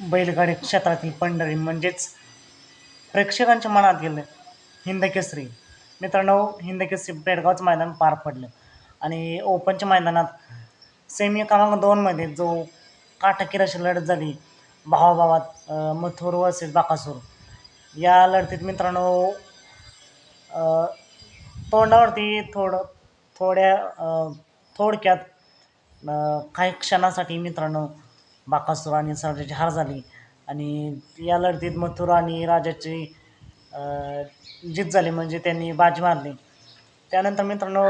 बैलगाडी क्षेत्रातील पंढरी म्हणजेच प्रेक्षकांच्या मनात गेलं. हिंदकेसरी मित्रांनो हिंदकेसरी बेडगावचं मैदान पार पडलं. आणि ओपनच्या मैदानात सेमी क्रमांक दोनमध्ये जो काटाकीर अशी लढत झाली भावाभावात मथुर वर्सेस बाकासूर. या लढतीत मित्रांनो तोंडावरती थोडं थोड्या थोडक्यात काही क्षणासाठी मित्रांनो बाकासूर आणि सर्जाची हार झाली. आणि या लढतीत मथुर आणि राजाची जीत झाली म्हणजे त्यांनी बाजी मारली. त्यानंतर मित्रांनो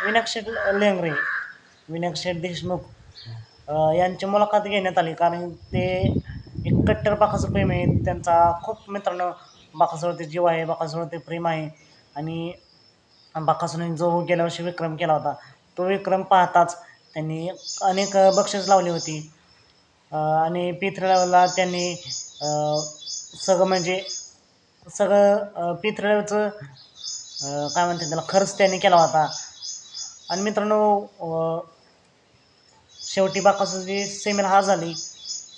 विनायक लेंगरे विनायक देशमुख यांची मुलाखत घेण्यात आली. कारण ते एक कट्टर बाकासूर प्रेम आहे त्यांचा खूप मित्रांनो बाकासूरवरती जीव आहे बाकासूरवरती प्रेम आहे. आणि बाकासूरने जो गेल्या वर्षी विक्रम केला होता तो विक्रम पाहताच त्यांनी अनेक बक्षीस लावली होती. आणि पिथळाला त्यांनी सगळं म्हणजे सगळं पिथळाचं काय म्हणतात त्याला खर्च त्यांनी केला होता. आणि मित्रांनो शेवटी बाकासूरची सेमेल हार झाली.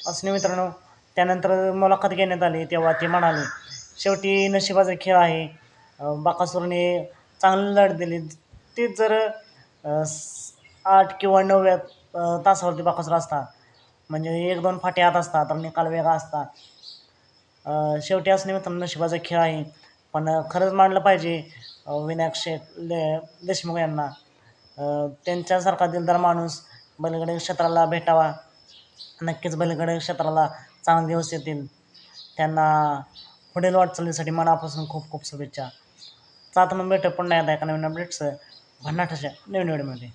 असणे मित्रांनो त्यानंतर मुलाखत घेण्यात आली तेव्हा ते म्हणाले शेवटी नशिबाचा खेळ आहे. बाकासुरने चांगली लढ दिली. ते जर आठ किंवा नवव्या तासावरती बाकासूर असता म्हणजे एक दोन फाटे आत असतात आणि निकाल वेगळा असतात शेवटी असं मित्रांनो नशिबाचा खेळ आहे. पण खरंच मानलं पाहिजे विनायक शेठ ले देशमुख यांना. त्यांच्यासारखा दिलदार माणूस बैलगाडी क्षेत्राला भेटावा. नक्कीच बैलगाडी क्षेत्राला चांगले दिवस येतील. त्यांना पुढील वाटचालीसाठी मनापासून खूप खूप शुभेच्छा. चात मग भेटू पुन्हा एकदा एका नवीन अपडेट्स भन्नाटाच्या नवीन व्हिडिओमध्ये